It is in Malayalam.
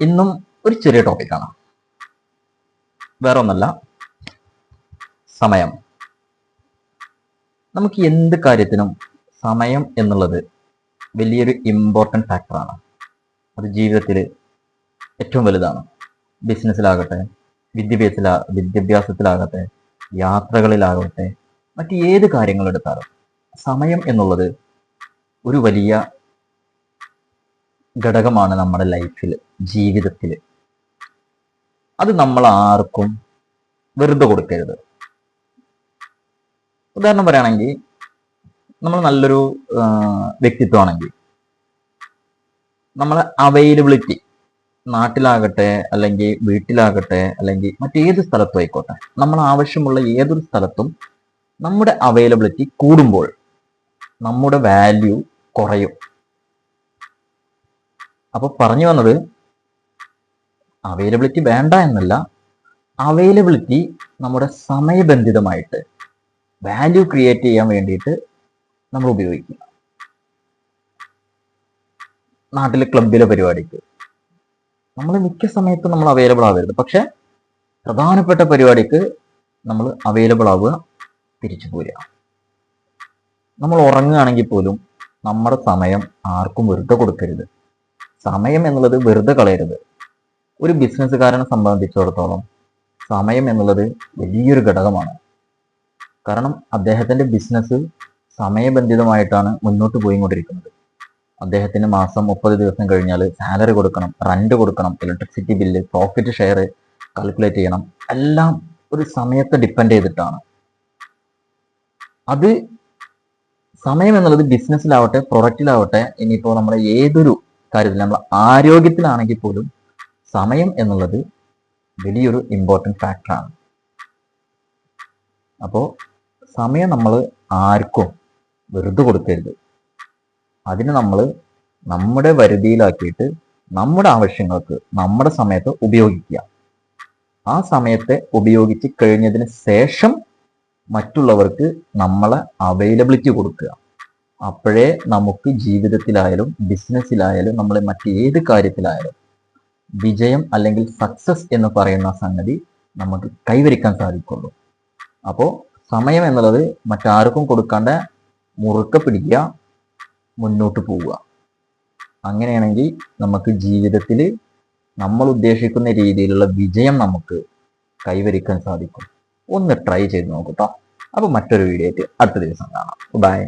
ഇന്നും ഒരു ചെറിയ ടോപ്പിക്കാണ് വേറെ ഒന്നല്ല സമയം. നമുക്ക് എന്ത് കാര്യത്തിനും സമയം എന്നുള്ളത് വലിയൊരു ഇമ്പോർട്ടന്റ് ഫാക്ടറാണ് അത് ജീവിതത്തിൽ ഏറ്റവും വലുതാണ്. ബിസിനസ്സിലാകട്ടെ വിദ്യാഭ്യാസത്തിലാ വിദ്യാഭ്യാസത്തിലാകട്ടെ യാത്രകളിലാകട്ടെ മറ്റ് ഏത് കാര്യങ്ങളെടുത്താലും സമയം എന്നുള്ളത് ഒരു വലിയ ഘടകമാണ് നമ്മുടെ ലൈഫിൽ ജീവിതത്തിൽ. അത് നമ്മൾ ആർക്കും വെറുതെ കൊടുക്കരുത്. ഉദാഹരണം പറയുകയാണെങ്കിൽ നമ്മൾ നല്ലൊരു വ്യക്തിത്വമാണെങ്കിൽ നമ്മളെ അവൈലബിലിറ്റി നാട്ടിലാകട്ടെ അല്ലെങ്കിൽ വീട്ടിലാകട്ടെ അല്ലെങ്കിൽ മറ്റേത് സ്ഥലത്തും ആയിക്കോട്ടെ നമ്മൾ ആവശ്യമുള്ള ഏതൊരു സ്ഥലത്തും നമ്മുടെ അവൈലബിലിറ്റി കൂടുമ്പോൾ നമ്മുടെ വാല്യൂ കുറയും. അപ്പൊ പറഞ്ഞു വന്നത് അവൈലബിലിറ്റി വേണ്ട എന്നല്ല അവൈലബിലിറ്റി നമ്മുടെ സമയബന്ധിതമായിട്ട് വാല്യൂ ക്രിയേറ്റ് ചെയ്യാൻ വേണ്ടിയിട്ട് നമ്മൾ ഉപയോഗിക്കുക. നാട്ടിലെ ക്ലബിലെ പരിപാടിക്ക്. നമ്മൾ മിക്ക സമയത്തും നമ്മൾ അവൈലബിൾ ആവരുത്. പക്ഷെ പ്രധാനപ്പെട്ട പരിപാടിക്ക് നമ്മൾ അവൈലബിൾ ആവുക തിരിച്ചു പോരുക. നമ്മൾ ഉറങ്ങുകയാണെങ്കിൽ പോലും നമ്മുടെ സമയം ആർക്കും വെറുതെ കൊടുക്കരുത്. സമയം എന്നുള്ളത് വെറുതെ കളയരുത്. ഒരു ബിസിനസ്സുകാരനെ സംബന്ധിച്ചിടത്തോളം സമയം എന്നുള്ളത് വലിയൊരു ഘടകമാണ്. കാരണം അദ്ദേഹത്തിന്റെ ബിസിനസ് സമയബന്ധിതമായിട്ടാണ് മുന്നോട്ട് പോയിക്കൊണ്ടിരിക്കുന്നത്. അദ്ദേഹത്തിന് മാസം മുപ്പത് ദിവസം കഴിഞ്ഞാൽ സാലറി കൊടുക്കണം റെന്റ് കൊടുക്കണം electricity bill profit share calculate ചെയ്യണം. എല്ലാം ഒരു സമയത്തെ ഡിപ്പെൻഡ് ചെയ്തിട്ടാണ്. അത് സമയം എന്നുള്ളത് ബിസിനസ്സിലാവട്ടെ പ്രൊഡക്റ്റിലാവട്ടെ ഇനിയിപ്പോൾ നമ്മുടെ ഏതൊരു കാര്യത്തിൽ നമ്മൾ ആരോഗ്യത്തിലാണെങ്കിൽ പോലും സമയം എന്നുള്ളത് വലിയൊരു ഇമ്പോർട്ടന്റ് ഫാക്ടറാണ് അപ്പോൾ സമയം നമ്മൾ ആർക്കും വെറുതെ കൊടുക്കരുത്. അതിന് നമ്മൾ നമ്മുടെ വരുതിയിലാക്കിയിട്ട് നമ്മുടെ ആവശ്യങ്ങൾക്ക് നമ്മുടെ സമയത്ത് ഉപയോഗിക്കുക. ആ സമയത്തെ ഉപയോഗിച്ച് കഴിഞ്ഞതിന് ശേഷം മറ്റുള്ളവർക്ക് നമ്മളെ അവൈലബിലിറ്റി കൊടുക്കുക. അപ്പോഴേ നമുക്ക് ജീവിതത്തിലായാലും ബിസിനസ്സിലായാലും നമ്മൾ മറ്റേത് കാര്യത്തിലായാലും വിജയം അല്ലെങ്കിൽ സക്സസ് എന്ന് പറയുന്ന സംഗതി നമുക്ക് കൈവരിക്കാൻ സാധിക്കുള്ളൂ. അപ്പോൾ സമയം എന്നുള്ളത് മറ്റാർക്കും കൊടുക്കാണ്ട് മുറുക്ക പിടിക്കുക മുന്നോട്ട് പോവുക. അങ്ങനെയാണെങ്കിൽ നമുക്ക് ജീവിതത്തിൽ നമ്മൾ ഉദ്ദേശിക്കുന്ന രീതിയിലുള്ള വിജയം നമുക്ക് കൈവരിക്കാൻ സാധിക്കും. ഒന്ന് ട്രൈ ചെയ്ത് നോക്കൂട്ടോ അപ്പോൾ മറ്റൊരു വീഡിയോ ആയിട്ട് അടുത്ത ദിവസം കാണാം. ബൈ